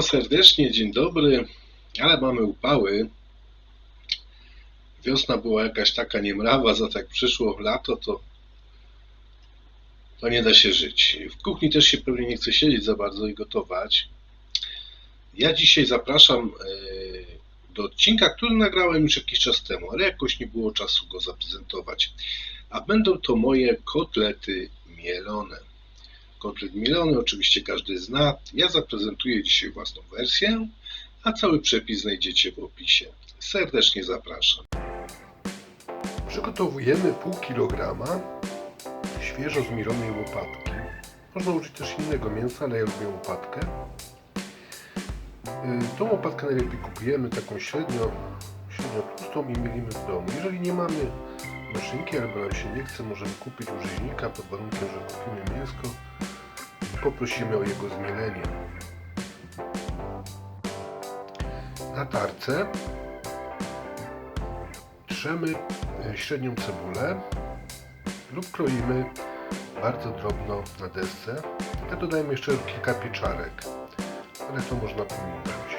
serdecznie, dzień dobry, ale mamy upały. Wiosna była jakaś taka niemrawa, za tak przyszło lato, to, to nie da się żyć. W kuchni też się pewnie nie chce siedzieć za bardzo i gotować. Ja dzisiaj zapraszam e, do odcinka, który nagrałem już jakiś czas temu, ale jakoś nie było czasu go zaprezentować. A będą to moje kotlety mielone. Kotlet mielony oczywiście każdy zna. Ja zaprezentuję dzisiaj własną wersję, a cały przepis znajdziecie w opisie. Serdecznie zapraszam. Przygotowujemy pół kilograma świeżo zmielonej łopatki. Można użyć też innego mięsa, ale ja lubię łopatkę. Y, Tą łopatkę najlepiej kupujemy taką średnio, średnio tłustą i mielimy w domu. Jeżeli nie mamy maszynki albo nam się nie chce, możemy kupić u rzeźnika pod warunkiem, że kupimy mięsko poprosimy o jego zmielenie. Na tarce trzemy y, średnią cebulę lub kroimy bardzo drobno na desce. Ja dodajemy jeszcze kilka pieczarek, ale to można pominąć.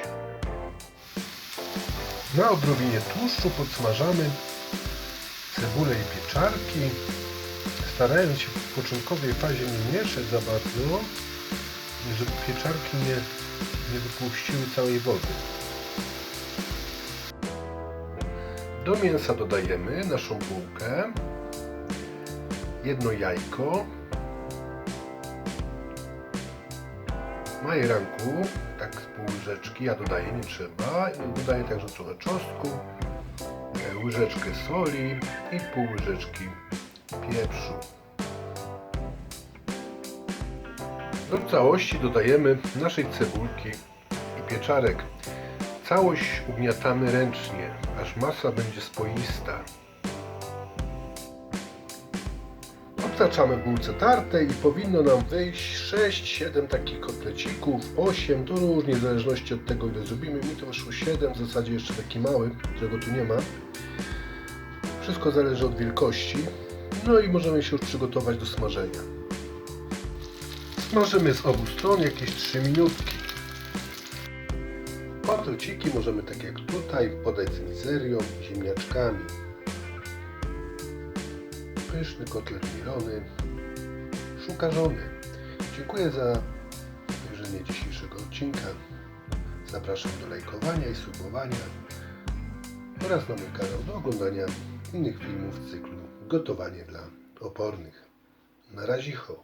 Na odrobinie tłuszczu podsmażamy cebulę i pieczarki, starając się w początkowej fazie nie mieszać za bardzo, żeby pieczarki nie, nie wypuściły całej wody. Do mięsa dodajemy naszą bułkę, jedno jajko, majeranku, tak z pół łyżeczki, ja dodaję, nie trzeba, dodaję także trochę czosnku, e, łyżeczkę soli i pół łyżeczki pieprzu. Do całości dodajemy naszej cebulki i pieczarek. Całość ugniatamy ręcznie, aż masa będzie spoista. Obtaczamy bułce tartej i powinno nam wyjść 6-7 takich kotlecików, 8, to różnie w zależności od tego ile zrobimy. Mi to wyszło 7, w zasadzie jeszcze taki mały, którego tu nie ma. Wszystko zależy od wielkości. No i możemy się już przygotować do smażenia. Smażymy z obu stron jakieś 3 minutki. Kotleciki możemy tak jak tutaj podać z mizerią, ziemniaczkami. Pyszny kotlet mielony, szuka żony. Dziękuję za obejrzenie dzisiejszego odcinka. Zapraszam do lajkowania i subowania oraz na mój kanał do oglądania innych filmów z cyklu Gotowanie dla opornych. Na razie ho.